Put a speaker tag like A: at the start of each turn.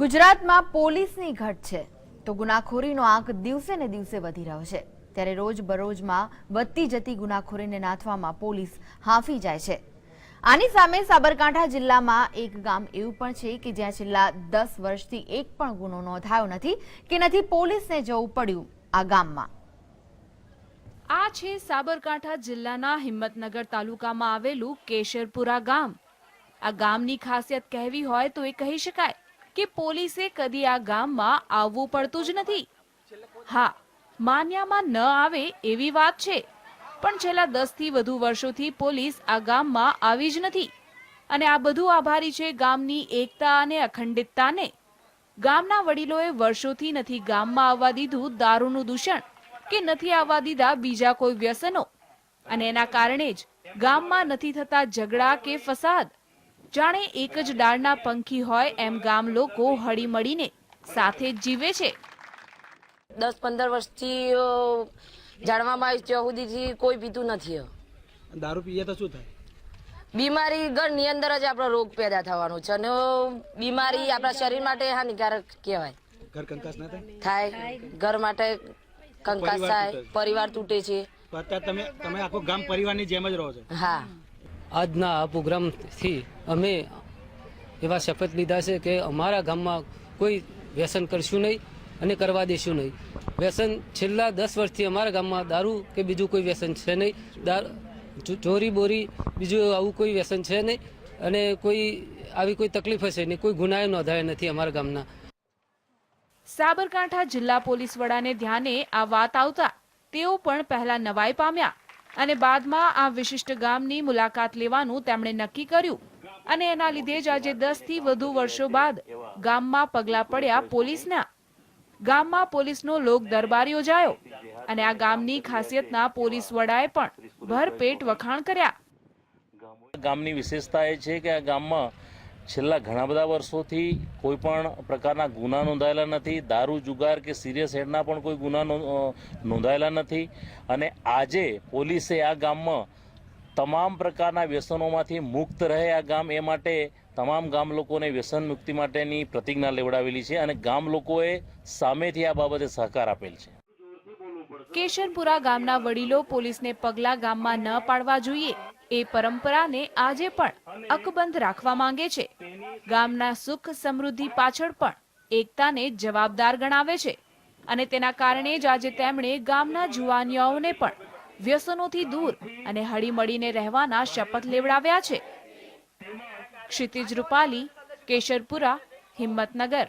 A: ગુજરાતમાં પોલીસની ઘટ છે. તો ગુનાખોરીનો આંક દિવસે ને દિવસે વધી રહ્યો છે. ત્યારે રોજ બરોજમાં વધતી જતી ગુનાખોરીને નાથવામાં પોલીસ હાંફી જાય છે. આની સામે સાબરકાંઠા જિલ્લામાં એક ગામ એવું પણ છે કે જ્યાં છેલ્લા દસ વર્ષથી એક પણ ગુનો નોંધાયો નથી કે નથી પોલીસને જવું પડ્યું આ ગામમાં.
B: આ છે સાબરકાંઠા જિલ્લાના હિંમતનગર તાલુકામાં આવેલું કેશરપુરા ગામ. આ ગામની ખાસિયત કહેવી હોય તો એ કહી શકાય કે પોલીસે કદી આ ગામમાં આવવું પડતું જ નથી? હા, માન્યામાં ન આવે એવી વાત છે, પણ છેલ્લા દસથી વધુ વર્ષોથી પોલીસ આ ગામમાં આવી જ નથી. અને આ બધું આભારી છે ગામની એકતા અને અખંડિતતાને. ગામના વડીલોએ વર્ષોથી નથી ગામમાં આવવા દીધું દારૂનું દૂષણ, કે નથી આવવા દીધા બીજા કોઈ વ્યસનો. અને એના કારણે જ ગામમાં નથી થતા ઝઘડા કે ફસાદ. જાણે એક જ ડાળના પંખી હોય એમ ગામ લોકો હળીમળીને સાથે જ જીવે છે.
C: દસ પંદર વર્ષથી જાણવામાં આવ્યું ત્યાં સુધીથી કોઈ પીતું નથી.
D: દારૂ પીએ તો શું થાય?
C: બીમારી ઘરની અંદર જ આપણો રોગ પેદા થવાનો છે અને બીમારી આપણા શરીર માટે હાનિકારક કહેવાય.
D: ઘર કંકાસ ના થાય?
C: થાય. ઘર માટે કંકાસ થાય પરિવાર તૂટે છે.
D: અત્યારે તમે તમે આખો ગામ પરિવારની જેમ જ રહો છો?
C: હા.
E: આજના આ પ્રોગ્રામથી અમે એવા શપથ લીધા છે કે અમારા ગામમાં કોઈ વ્યસન કરશું નહીં અને કરવા દેશું નહીં. વ્યસન છેલ્લા દસ વર્ષથી અમારા ગામમાં દારૂ કે બીજું કોઈ વ્યસન છે નહીં. ચોરી બોરી બીજું આવું કોઈ વ્યસન છે નહીં અને કોઈ આવી કોઈ તકલીફ હશે નહીં. કોઈ ગુનાએ નોંધાયા નથી અમારા ગામના.
B: સાબરકાંઠા જિલ્લા પોલીસ વડાને ધ્યાને આ વાત આવતા તેઓ પણ પહેલા નવાઈ પામ્યા. અને બાદમાં આ વિશિષ્ટ ગામની મુલાકાત લેવાનું તેમણે નક્કી કર્યું. અને એના લીધે જ આજે દસથી વધુ વર્ષો બાદ ગામમાં પગલા પડ્યા પોલીસના. ગામમાં પોલીસનો લોક દરબાર યોજાયો અને આ ગામની ખાસિયતના પોલીસ વડાએ પણ ભરપેટ વખાણ કર્યા.
F: ગામની વિશેષતા એ છે કે આ ગામમાં છેલ્લા ઘણા બધા વર્ષોથી કોઈ પણ પ્રકારના ગુના નોંધાયેલા નથી. દારૂ, જુગાર કે સિરિયસ હેડના પણ કોઈ ગુના નોંધાયેલા નથી. અને આજે પોલીસે આ ગામમાં તમામ પ્રકારના વ્યસનોમાંથી મુક્ત રહે આ ગામ એ માટે તમામ ગામ લોકોને વ્યસન મુક્તિ માટેની પ્રતિજ્ઞા લેવડાવેલી છે અને ગામ લોકોએ સામેથી આ બાબતે સહકાર આપેલ છે.
B: કેશનપુરા ગામના વડીલો પોલીસને પગલા ગામમાં ન પાડવા જોઈએ. એ પરંપરાને આજે પણ અકબંધ રાખવા માંગે છે. ગામના સુખ સમૃદ્ધિ પાછળ પણ એકતાને જવાબદાર ગણાવે છે અને તેના કારણે જ આજે તેમણે ગામના જુવાનિયાઓને પણ વ્યસનોથી દૂર અને હળીમળીને રહેવાના શપથ લેવડાવ્યા છે. ક્ષિતિજ રૂપાલી, કેશરપુરા, હિંમતનગર.